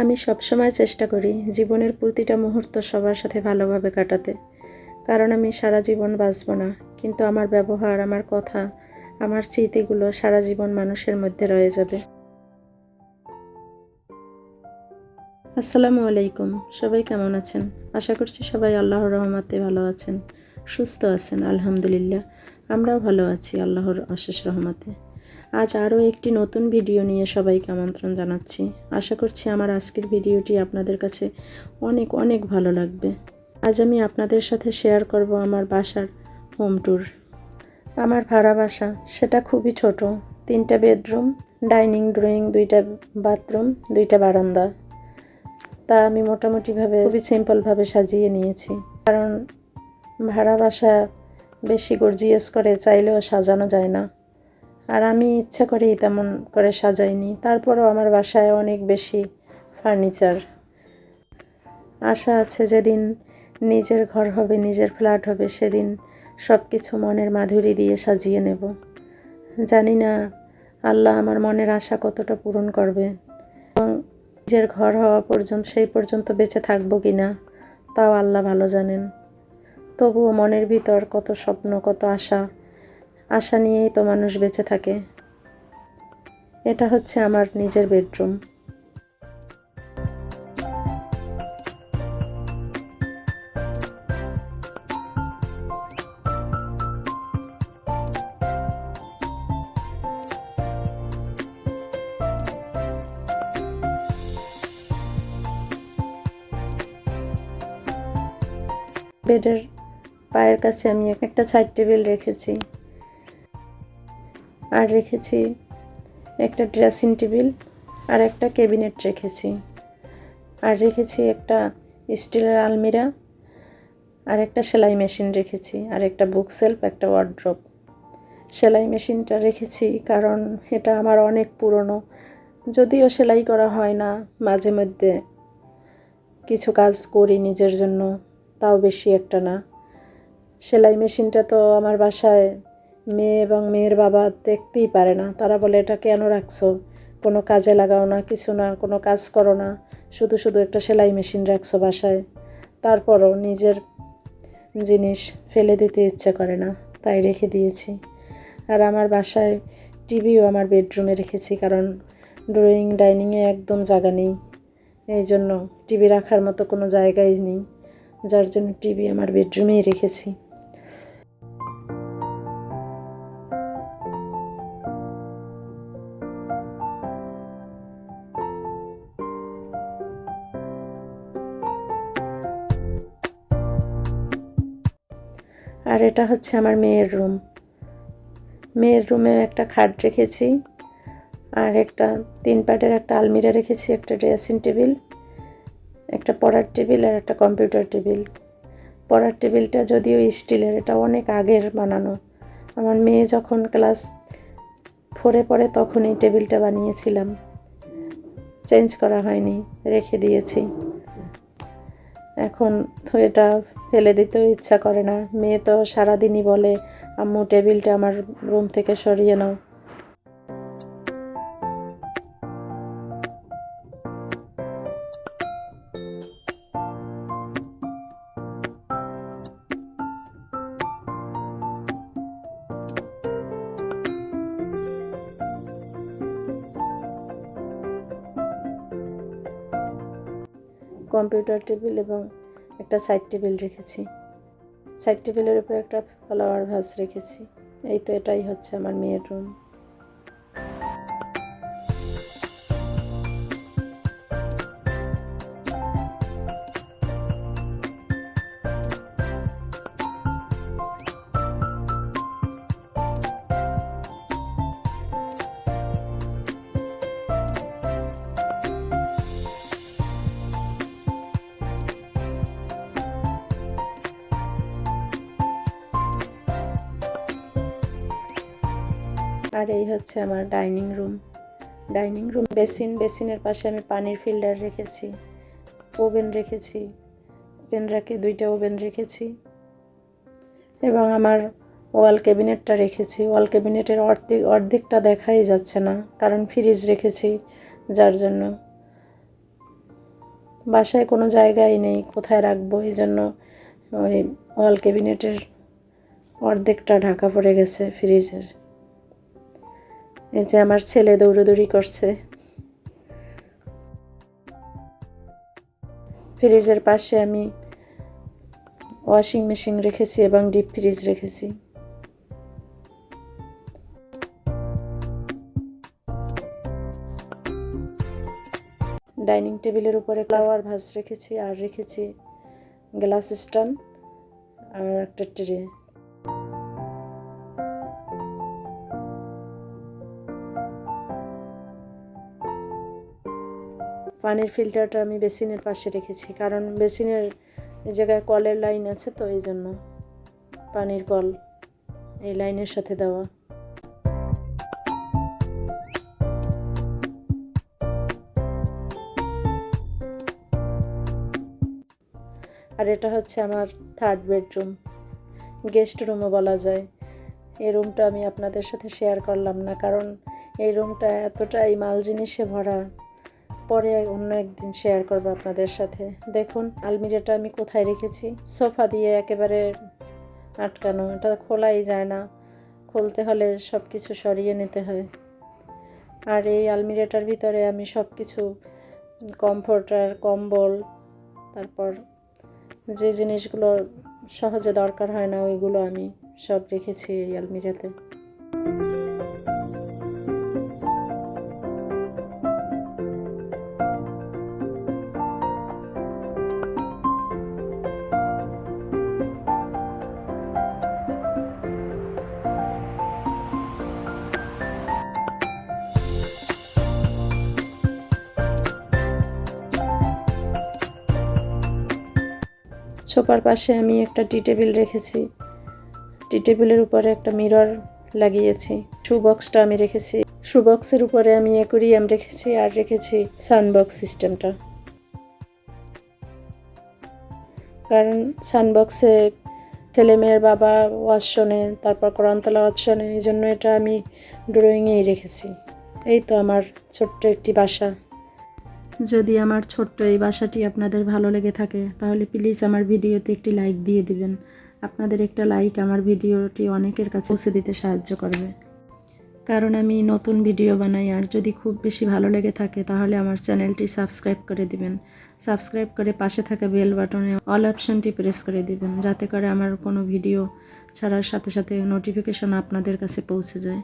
আমি সবসময় চেষ্টা করি জীবনের প্রতিটা মুহূর্ত সবার সাথে ভালোভাবে কাটাতে। কারণ আমি সারা জীবন বাঁচব না, কিন্তু আমার ব্যবহার, আমার কথা, আমার স্মৃতিগুলো সারা জীবন মানুষের মধ্যে রয়ে যাবে। আসসালামু আলাইকুম, সবাই কেমন আছেন? আশা করছি সবাই আল্লাহর রহমাতে ভালো আছেন, সুস্থ আছেন, আলহামদুলিল্লাহ। আমরাও ভালো আছি, আল্লাহর অশেষ রহমতে। আজ আরও একটি নতুন ভিডিও নিয়ে সবাইকে আমন্ত্রণ জানাচ্ছি। আশা করছি আমার আজকের ভিডিওটি আপনাদের কাছে অনেক অনেক ভালো লাগবে। আজ আমি আপনাদের সাথে শেয়ার করব আমার বাসার হোম ট্যুর। আমার ভাড়া বাসা, সেটা খুবই ছোট। তিনটা বেডরুম, ডাইনিং, ড্রয়িং, দুইটা বাথরুম, দুইটা বারান্দা। তা আমি মোটামুটিভাবে খুবই সিম্পলভাবে সাজিয়ে নিয়েছি। কারণ ভাড়া বাসা বেশি গর্জিয়াস করে চাইলেও সাজানো যায় না। আর আমি ইচ্ছা করেই তেমন করে সাজাইনি। তারপরেও আমার বাসায় অনেক বেশি ফার্নিচার। আশা আছে যেদিন নিজের ঘর হবে, নিজের ফ্ল্যাট হবে, সেদিন সব কিছু মনের মাধুরী দিয়ে সাজিয়ে নেব। জানি না, আল্লাহ আমার মনের আশা কতটা পূরণ করবে এবং নিজের ঘর হওয়া পর্যন্ত, সেই পর্যন্ত বেঁচে থাকব কি না, তাও আল্লাহ ভালো জানেন। তবুও মনের ভিতর কত স্বপ্ন, কত আশা আশা নিয়েই তো মানুষ বেঁচে থাকে। এটা হচ্ছে আমার নিজের বেডরুম। বেডের পায়ের কাছে আমি একটা সাইড টেবিল রেখেছি। আর রেখেছি একটা ড্রেসিং টেবিল আর একটা ক্যাবিনেট রেখেছি। আর রেখেছি একটা স্টিলের আলমিরা আর একটা সেলাই মেশিন রেখেছি আর একটা বুক সেলফ একটা ওয়ার্ড্রপ সেলাই মেশিনটা রেখেছি কারণ এটা আমার অনেক পুরনো। যদিও সেলাই করা হয় না, মাঝে মধ্যে কিছু কাজ করি নিজের জন্য, তাও বেশি একটা না। সেলাই মেশিনটা তো আমার বাসায় মেয়ে এবং মেয়ের বাবা দেখতেই পারে না। তারা বলে, এটা কেন রাখছো? কোনো কাজে লাগাও না, কিছু না, কোনো কাজ করো না। শুধু শুধু একটা সেলাই মেশিন রাখছো বাসায়। তারপরও নিজের জিনিস ফেলে দিতে ইচ্ছে করে না। তাই রেখে দিয়েছি। আর আমার বাসায় টিভিও আমার বেডরুমে রেখেছি, কারণ ড্রয়িং, ডাইনিংয়ে একদম জায়গা নেই। এই জন্য টিভি রাখার মতো কোনো জায়গাই নেই। যার জন্য টিভি আমার বেডরুমেই রেখেছি। আর এটা হচ্ছে আমার মেয়ের রুম। মেয়ের রুমে একটা খাট রেখেছি আর একটা তিন পাটের একটা আলমিরা রেখেছি, একটা ড্রেসিং টেবিল, একটা পড়ার টেবিল আর একটা কম্পিউটার টেবিল। পড়ার টেবিলটা যদিও স্টিলের, এটা অনেক আগের বানানো। আমার মেয়ে যখন ক্লাস ফোরে পড়ে তখন এই টেবিলটা বানিয়েছিলাম। চেঞ্জ করা হয়নি, রেখে দিয়েছি। এখন তো এটা ফেলে দিতেও ইচ্ছা করে না। মেয়ে তো সারাদিনই বলে, আম্মু, টেবিলটা আমার রুম থেকে সরিয়ে নাও। কম্পিউটার টেবিল এবং একটা সাইড টেবিল রেখেছি। সাইড টেবিলের উপর একটা ফ্লাওয়ার ভাস রেখেছি। এই তো এটাই হচ্ছে আমার মেয়ের রুম আর এই হচ্ছে আমার dining room. Dining room, basin, বেসিনের পাশে আমি পানির ফিল্টার রেখেছি, ওভেন রেখেছি, ওভেন রেখে, দুইটা ওভেন রেখেছি এবং আমার ওয়াল ক্যাবিনেটটা রেখেছি। ওয়াল ক্যাবিনেটের অর্ধেক, অর্ধেকটা দেখাই যাচ্ছে না, কারণ ফ্রিজ রেখেছি যার জন্য। বাসায় কোনো জায়গাই নেই, কোথায় রাখব? এই জন্য ওই ওয়াল ক্যাবিনেটের অর্ধেকটা ঢাকা পড়ে গেছে ফ্রিজের। এই যে আমার ছেলে দৌড়োদৌড়ি করছে। ফ্রিজের পাশে আমি ওয়াশিং মেশিন রেখেছি এবং ডিপ ফ্রিজ রেখেছি। ডাইনিং টেবিলের উপরে ফ্লাওয়ার ভাস রেখেছি, আর রেখেছি গ্লাস স্ট্যান্ড আর একটা ট্রে। পানির ফিল্টারটা আমি বেসিনের পাশে রেখেছি, কারণ বেসিনের জায়গায় কলের লাইন আছে তো এই জন্য পানির কল এই লাইনের সাথে দেওয়া। আর এটা হচ্ছে আমার থার্ড বেডরুম গেস্ট রুমও বলা যায়। এই রুমটা আমি আপনাদের সাথে শেয়ার করলাম না, কারণ এই রুমটা এতটাই মাল জিনিসে ভরা। পরে অন্য একদিন শেয়ার করব আপনাদের সাথে। দেখুন, আলমিরাটা আমি কোথায় রেখেছি? সোফা দিয়ে একেবারে আটকানো, এটা খোলাই যায় না। খুলতে হলে সব কিছু সরিয়ে নিতে হয়। আর এই আলমিরাটার ভিতরে আমি সব কিছু কমফোর্টার কম্বল, তারপর যে জিনিসগুলো সহজে দরকার হয় না, ওইগুলো আমি সব রেখেছি এই আলমিরাতে। সোফার পাশে আমি একটা টি টেবিল রেখেছি। টি টেবিলের উপরে একটা মিরর লাগিয়েছি। শু বক্সটা আমি রেখেছি। শু বক্সের উপরে আমি অ্যাকুরিয়াম রেখেছি আর রেখেছি সানবক্স সিস্টেমটা। কারণ সানবক্সে ছেলে মেয়ের বাবা ওয়াশ শোনে, তারপর করন্তলা ওয়াশ শোনে, এই জন্য এটা আমি ড্রয়িংয়েই রেখেছি। এই তো আমার ছোট্ট একটি বাসা। যদি আমার ছোট্ট এই বাসাটি আপনাদের ভালো লেগে থাকে, তাহলে প্লিজ আমার ভিডিওতে একটি লাইক দিয়ে দিবেন। আপনাদের একটা লাইক আমার ভিডিওটি অনেকের কাছে পৌঁছে দিতে সাহায্য করবে। কারণ আমি নতুন ভিডিও বানাই, আর যদি খুব বেশি ভালো লেগে থাকে, তাহলে আমার চ্যানেলটি সাবস্ক্রাইব করে দিবেন। সাবস্ক্রাইব করে পাশে থাকা বেল বাটনে অল অপশনটি প্রেস করে দিবেন, যাতে করে আমার কোনো ভিডিও ছাড়ার সাথে সাথে নোটিফিকেশন আপনাদের কাছে পৌঁছে যায়।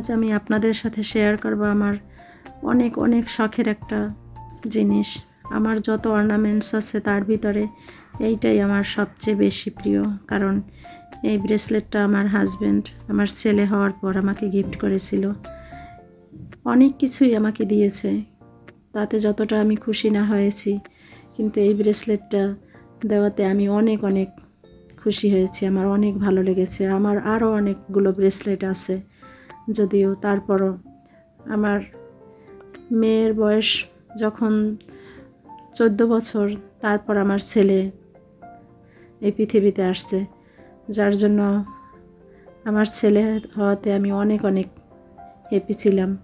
আজ আমি আপনাদের সাথে শেয়ার করব আমার অনেক অনেক শখের একটা জিনিস। আমার যত অর্নামেন্টস আছে তার ভিতরে এইটাই আমার সবচেয়ে বেশি প্রিয়। কারণ এই ব্রেসলেটটা আমার হাজব্যান্ড আমার ছেলে হওয়ার পর আমাকে গিফট করেছিল। অনেক কিছুই আমাকে দিয়েছে। তাতে যতটা আমি খুশি না হয়েছি, কিন্তু এই ব্রেসলেটটা দেওয়াতে আমি অনেক অনেক খুশি হয়েছি। আমার অনেক ভালো লেগেছে। আমার আরও অনেকগুলো ব্রেসলেট আছে। যদিও তারপরও আমার মেয়ের বয়স যখন চোদ্দ বছর, তারপর আমার ছেলে এই পৃথিবীতে আসছে, যার জন্য আমার ছেলে হওয়াতে আমি অনেক অনেক হ্যাপি ছিলাম।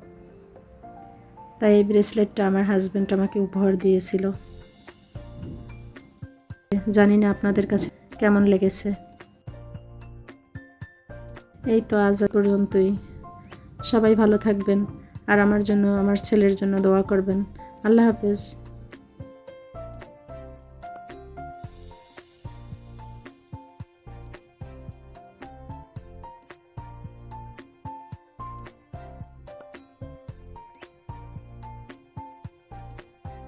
তাই এই ব্রেসলেটটা আমার হাজব্যান্ড আমাকে উপহার দিয়েছিল। জানি না আপনাদের কাছে কেমন লেগেছে। এই তো আজ পর্যন্তই। সবাই ভালো থাকবেন আর আমার জন্য আমার ছেলের জন্য দোয়া করবেন। আল্লাহ হাফেজ।